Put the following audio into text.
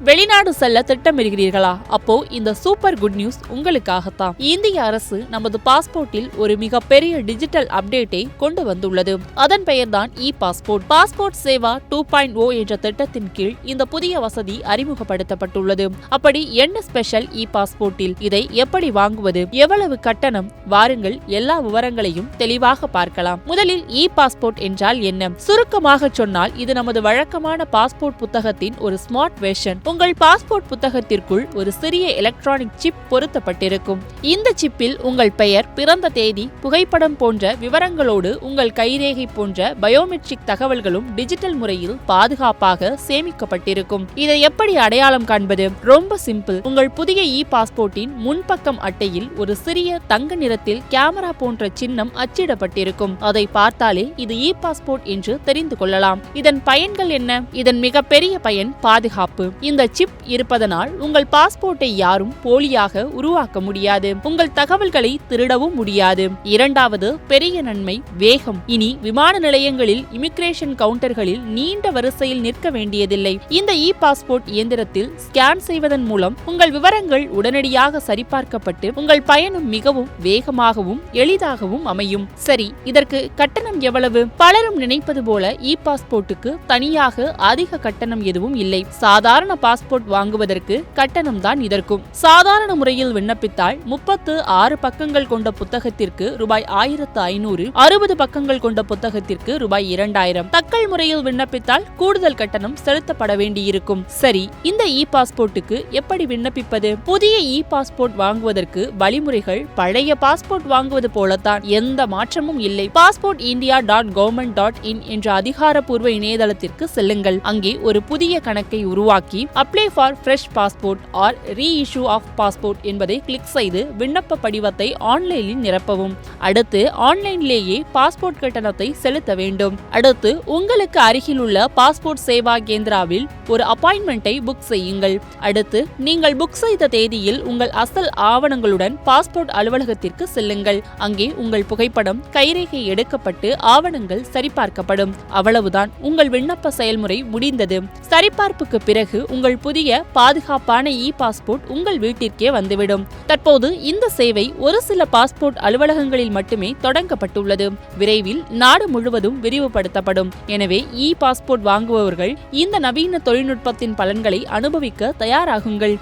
வெளிநாடு செல்ல திட்டமிடுகிறீர்களா? அப்போ இந்த சூப்பர் குட் நியூஸ் உங்களுக்காகத்தான். இந்திய அரசு நமது பாஸ்போர்ட்டில் ஒரு மிகப்பெரிய டிஜிட்டல் அப்டேட்டை கொண்டு வந்துள்ளது. அதன் பெயர்தான் e passport passport Seva two point O என்ற திட்டத்தின் கீழ் இந்த புதிய வசதி அறிமுகப்படுத்தப்பட்டுள்ளது. அப்படி என்ன ஸ்பெஷல் இ பாஸ்போர்ட்டில் இதை எப்படி வாங்குவது? எவ்வளவு கட்டணம்? வாருங்கள் எல்லா விவரங்களையும் தெளிவாக பார்க்கலாம். முதலில் இ பாஸ்போர்ட் என்றால் என்ன? சுருக்கமாக சொன்னால் இது நமது வழக்கமான பாஸ்போர்ட் புத்தகத்தின் ஒரு ஸ்மார்ட் வெர்ஷன். உங்கள் பாஸ்போர்ட் புத்தகத்திற்குள் ஒரு சிறிய எலக்ட்ரானிக் சிப் பொருத்தப்பட்டிருக்கும். இந்த சிப்பில் உங்கள் பெயர் பிறந்த தேதி புகைப்படம் போன்ற விவரங்களோடு உங்கள் கைரேகை போன்ற பயோமெட்ரிக் தகவல்களும் டிஜிட்டல் முறையில் பாதுகாப்பாக சேமிக்கப்பட்டிருக்கும். இதை எப்படி அடையாளம் காண்பது? ரொம்ப சிம்பிள் உங்கள் புதிய இ பாஸ்போர்ட்டின் முன்பக்கம் அட்டையில் ஒரு சிறிய தங்க நிறத்தில் கேமரா போன்ற சின்னம் அச்சிடப்பட்டிருக்கும். அதை பார்த்தாலே இது இ பாஸ்போர்ட் என்று தெரிந்து கொள்ளலாம். இதன் பயன்கள் என்ன? இதன் மிகப்பெரிய பயன் பாதுகாப்பு. இந்த சிப் இருப்பதனால் உங்கள் பாஸ்போர்ட்டை யாரும் போலியாக உருவாக்க முடியாது. உங்கள் தகவல்களை திருடவும் முடியாது. இரண்டாவது பெரிய நன்மை வேகம். இனி விமான நிலையங்களில் இமிகிரேஷன் கவுண்டர்களில் நீண்ட வரிசையில் நிற்க வேண்டியதில்லை. இந்த இ பாஸ்போர்ட் இயந்திரத்தில் ஸ்கேன் செய்வதன் மூலம் உங்கள் விவரங்கள் உடனடியாக சரிபார்க்கப்பட்டு உங்கள் பயணம் மிகவும் வேகமாகவும் எளிதாகவும் அமையும். சரி இதற்கு கட்டணம் எவ்வளவு? பலரும் நினைப்பது போல இ பாஸ்போர்ட்டுக்கு தனியாக அதிக கட்டணம் எதுவும் இல்லை. சாதாரண பாஸ்போர்ட் வாங்குவதற்கு கட்டணம் தான் இதற்கும். சாதாரண முறையில் விண்ணப்பித்தால் முப்பத்து ஆறு பக்கங்கள் கொண்ட புத்தகத்திற்கு ரூபாய் ஆயிரத்து ஐநூறு அறுபது பக்கங்கள் கொண்ட புத்தகத்திற்கு ரூபாய் இரண்டாயிரம். தக்கல் முறையில் விண்ணப்பித்தால் கூடுதல் கட்டணம் செலுத்தப்பட வேண்டியிருக்கும். சரி இந்த இ பாஸ்போர்ட்டுக்கு எப்படி விண்ணப்பிப்பது? புதிய இ பாஸ்போர்ட் வாங்குவதற்கு வழிமுறைகள் பழைய பாஸ்போர்ட் வாங்குவது போலத்தான். எந்த மாற்றமும் இல்லை. Passport India dot government dot in என்ற அதிகாரப்பூர்வ இணையதளத்திற்கு செல்லுங்கள். அங்கே ஒரு புதிய கணக்கை உருவாக்கி apply for fresh passport or reissue of passport என்பதை கிளிக் செய்து விண்ணப்ப படிவத்தை ஆன்லைனில் நிரப்பவும். அடுத்து ஆன்லைனிலேயே பாஸ்போர்ட் கட்டணத்தை செலுத்த வேண்டும். அடுத்து உங்களுக்கு அருகில் உள்ள பாஸ்போர்ட் சேவா கேந்திராவில் ஒரு அப்பாயின்மெண்ட்டை புக் செய்யுங்கள். அடுத்து நீங்கள் புக் செய்த தேதியில் உங்கள் அசல் ஆவணங்களுடன் பாஸ்போர்ட் அலுவலகத்திற்கு செல்லுங்கள். அங்கே உங்கள் புகைப்படம் கைரேகை எடுக்கப்பட்டு ஆவணங்கள் சரிபார்க்கப்படும். அவ்வளவுதான் உங்கள் விண்ணப்ப செயல்முறை முடிந்தது. சரிபார்ப்புக்கு பிறகு உங்கள் உங்கள் புதிய பாதுகாப்பான இ பாஸ்போர்ட் உங்கள் வீட்டிற்கே வந்துவிடும். தற்போது இந்த சேவை ஒரு சில பாஸ்போர்ட் அலுவலகங்களில் மட்டுமே தொடங்கப்பட்டுள்ளது. விரைவில் நாடு முழுவதும் விரிவுபடுத்தப்படும். எனவே இ பாஸ்போர்ட் வாங்குபவர்கள் இந்த நவீன தொழில்நுட்பத்தின் பலன்களை அனுபவிக்க தயாராகுங்கள்.